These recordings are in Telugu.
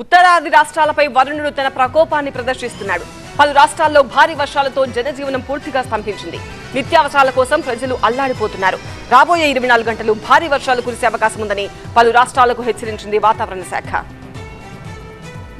ఉత్తరాది రాష్ట్రాలపై వరుణుడు తన ప్రకోపాన్ని ప్రదర్శిస్తున్నాడు. పలు రాష్ట్రాల్లో భారీ వర్షాలతో జనజీవనం పూర్తిగా స్తంభించింది. నిత్యావసరాల కోసం ప్రజలు అల్లాడిపోతున్నారు. రాబోయే ఇరవై నాలుగు గంటలు భారీ వర్షాలు కురిసే అవకాశం ఉందని పలు రాష్ట్రాలకు హెచ్చరించింది వాతావరణ శాఖ.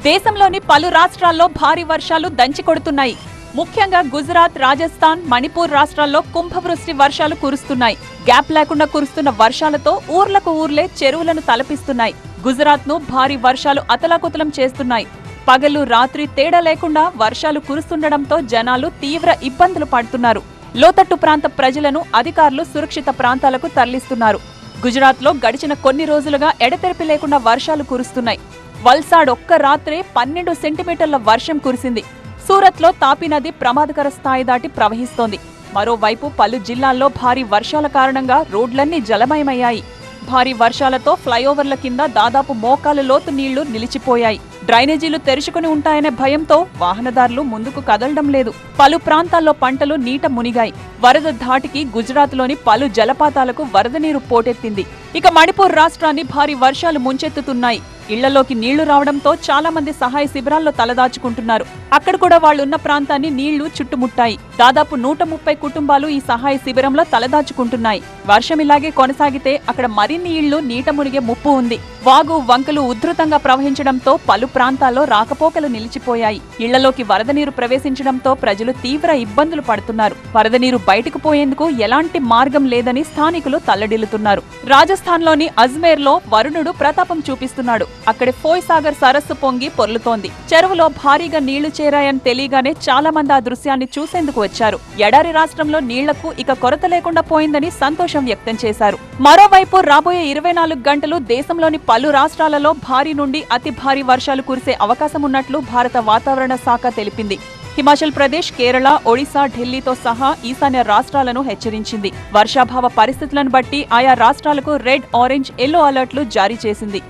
దేశంలోని పలు రాష్ట్రాల్లో భారీ వర్షాలు దంచి కొడుతున్నాయి. ముఖ్యంగా గుజరాత్ రాజస్థాన్ మణిపూర్ రాష్ట్రాల్లో కుంభవృష్టి వర్షాలు కురుస్తున్నాయి. గ్యాప్ లేకుండా కురుస్తున్న వర్షాలతో ఊర్లకు ఊర్లే చెరువులను తలపిస్తున్నాయి. గుజరాత్ను భారీ వర్షాలు అతలాకుతలం చేస్తున్నాయి. పగలు రాత్రి తేడా లేకుండా వర్షాలు కురుస్తుండటంతో జనాలు తీవ్ర ఇబ్బందులు పడుతున్నారు. లోతట్టు ప్రాంత ప్రజలను అధికారులు సురక్షిత ప్రాంతాలకు తరలిస్తున్నారు. గుజరాత్లో గడిచిన కొన్ని రోజులుగా ఎడతెరిపి లేకుండా వర్షాలు కురుస్తున్నాయి. వల్సాడ్ ఒక్క రాత్రే పన్నెండు సెంటీమీటర్ల వర్షం కురిసింది. సూరత్లో తాపీ నది ప్రమాదకర స్థాయి దాటి ప్రవహిస్తోంది. మరోవైపు పలు జిల్లాల్లో భారీ వర్షాల కారణంగా రోడ్లన్నీ జలమయమయ్యాయి. భారీ వర్షాలతో ఫ్లైఓవర్ల కింద దాదాపు మోకాలు లోతు నీళ్ళు నిలిచిపోయాయి. డ్రైనేజీలు తెరుచుకుని ఉంటాయనే భయంతో వాహనదారులు ముందుకు కదలడం లేదు. పలు ప్రాంతాల్లో పంటలు నీట మునిగాయి. వరద ధాటికి గుజరాత్లోని పలు జలపాతాలకు వరద నీరు పోటెత్తింది. ఇక మణిపూర్ రాష్ట్రాన్ని భారీ వర్షాలు ముంచెత్తుతున్నాయి. ఇళ్ళలోకి నీళ్ళు రావడంతో చాలా మంది సహాయ శిబిరాల్లో తలదాచుకుంటున్నారు. అక్కడ కూడా వాళ్ళున్న ప్రాంతాన్ని నీళ్ళు చుట్టుముట్టాయి. దాదాపు నూట ముప్పై కుటుంబాలు ఈ సహాయ శిబిరంలో తలదాచుకుంటున్నాయి. వర్షం ఇలాగే కొనసాగితే అక్కడ మరిన్ని ఇళ్ళు నీట మునిగే ముప్పు ఉంది. వాగు వంకలు ఉధృతంగా ప్రవహించడంతో పలు ప్రాంతాల్లో రాకపోకలు నిలిచిపోయాయి. ఇళ్ళలోకి వరద నీరు ప్రవేశించడంతో ప్రజలు తీవ్ర ఇబ్బందులు పడుతున్నారు. వరద నీరు బయటకు పోయేందుకు ఎలాంటి మార్గం లేదని స్థానికులు తల్లడిల్లుతున్నారు. రాజస్థాన్లోని అజ్మేర్లో వరుణుడు ప్రతాపం చూపిస్తున్నాడు. అక్కడి ఫోయ్ సాగర్ సరస్సు పొంగి పొర్లుతోంది. చెరువులో భారీగా నీళ్ళు చేరాయని తెలియగానే చాలా మంది ఆ దృశ్యాన్ని చూసేందుకు వచ్చారు. ఎడారి రాష్ట్రంలో నీళ్ళకు ఇక కొరత లేకుండా పోయిందని సంతోషం వ్యక్తం చేశారు. మరోవైపు రాబోయే ఇరవై నాలుగు గంటలు దేశంలోని పలు రాష్ట్రాలలో భారీ నుండి అతి భారీ వర్షాలు కురిసే అవకాశం ఉన్నట్లు భారత వాతావరణ శాఖ తెలిపింది. హిమాచల్ ప్రదేశ్ కేరళ ఒడిశా ఢిల్లీతో సహా ఈశాన్య రాష్ట్రాలను హెచ్చరించింది. వర్షాభావ పరిస్థితులను బట్టి ఆయా రాష్ట్రాలకు రెడ్ ఆరెంజ్ ఎల్లో అలర్ట్లు జారీ చేసింది.